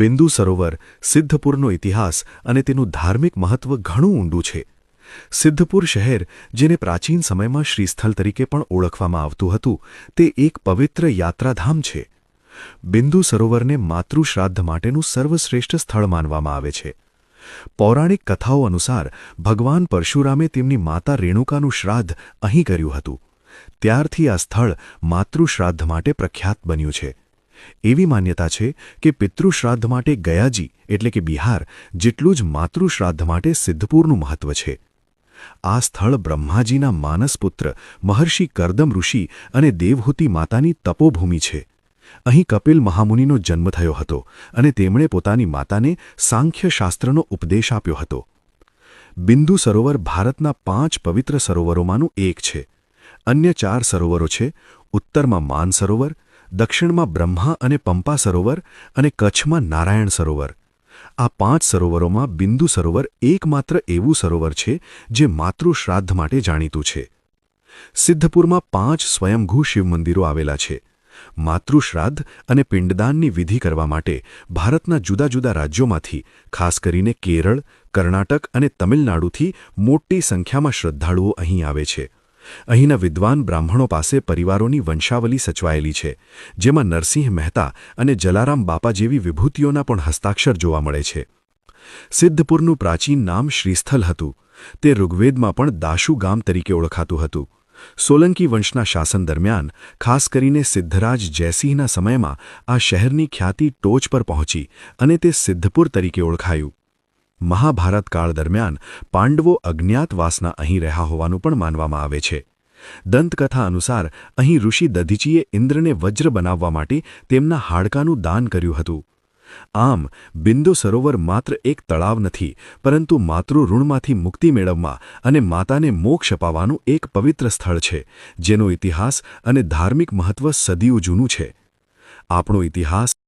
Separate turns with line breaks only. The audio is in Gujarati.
બિંદુ સરોવર, સિદ્ધપુરનો ઇતિહાસ અને તેનું ધાર્મિક મહત્વ ઘણું ઊંડું છે. સિદ્ધપુર શહેર, જેને પ્રાચીન સમયમાં શ્રીસ્થળ તરીકે પણ ઓળખવામાં આવતું હતું, તે એક પવિત્ર યાત્રાધામ છે. બિંદુ સરોવરને માતૃશ્રાદ્ધ માટેનું સર્વશ્રેષ્ઠ સ્થળ માનવામાં આવે છે. પૌરાણિક કથાઓ અનુસાર, ભગવાન પરશુરામે તેમની માતા રેણુકાનું શ્રાદ્ધ અહીં કર્યું હતું. ત્યારથી આ સ્થળ માતૃશ્રાદ્ધ માટે પ્રખ્યાત બન્યું છે. એવી માન્યતા છે કે પિતૃશ્રાદ્ધ માટે ગયાજી એટલે કે બિહાર જેટલું જ માતૃશ્રાદ્ધ માટે સિદ્ધપુરનું મહત્વ છે. આ સ્થળ બ્રહ્માજીના માનસપુત્ર મહર્ષિ કરદમ ઋષિ અને દેવહૂતિ માતાની તપોભૂમિ છે. અહીં કપિલ મહામુનિનો જન્મ થયો હતો અને તેમણે પોતાની માતાને સાંખ્યશાસ્ત્રનો ઉપદેશ આપ્યો હતો. બિંદુ સરોવર ભારતના પાંચ પવિત્ર સરોવરોમાંનું એક છે. અન્ય ચાર સરોવરો છે, ઉત્તરમાં માન સરોવર દક્ષિણમાં બ્રહ્મા અને પંપા સરોવર અને કચ્છમાં નારાયણ સરોવર. આ પાંચ સરોવરોમાં બિંદુ સરોવર એકમાત્ર એવું સરોવર છે જે માતૃશ્રાદ્ધ માટે જાણીતું છે. સિદ્ધપુરમાં પાંચ સ્વયંભૂ શિવમંદિરો આવેલા છે. માતૃશ્રાદ્ધ અને પિંડદાનની વિધિ કરવા માટે ભારતના જુદા જુદા રાજ્યોમાંથી, ખાસ કરીને કેરળ, કર્ણાટક અને તમિલનાડુથી મોટી સંખ્યામાં શ્રદ્ધાળુઓ અહીં આવે છે. અહીંના વિદ્વાન બ્રાહ્મણો પાસે પરિવારોની વંશાવલી સચવાયેલી છે, જેમાં નરસિંહ મહેતા અને જલારામ બાપા જેવી વિભૂતિઓના પણ હસ્તાક્ષર જોવા મળે છે. સિદ્ધપુરનું પ્રાચીન નામ શ્રીસ્થલ હતું. તે ઋગ્વેદમાં પણ દાશુ ગામ તરીકે ઓળખાતું હતું. સોલંકી વંશના શાસન દરમિયાન, ખાસ કરીને સિદ્ધરાજ જયસિંહના સમયમાં આ શહેરની ખ્યાતિ ટોચ પર પહોંચી અને તે સિદ્ધપુર તરીકે ઓળખાયું. મહાભારત કાળ દરમિયાન પાંડવો અજ્ઞાતવાસના અહીં રહ્યા હોવાનું પણ માનવામાં આવે છે. દંતકથા અનુસાર અહીં ઋષિ દધીચીએ ઇન્દ્રને વજ્ર બનાવવા માટે તેમના હાડકાનું દાન કર્યું હતું. આમ, બિંદુ સરોવર માત્ર એક તળાવ નથી, પરંતુ માતૃઋણમાંથી મુક્તિ મેળવવા અને માતાને મોક્ષ અપાવવાનું એક પવિત્ર સ્થળ છે, જેનો ઇતિહાસ અને ધાર્મિક મહત્વ સદીઓ જૂનું છે. આપણો ઇતિહાસ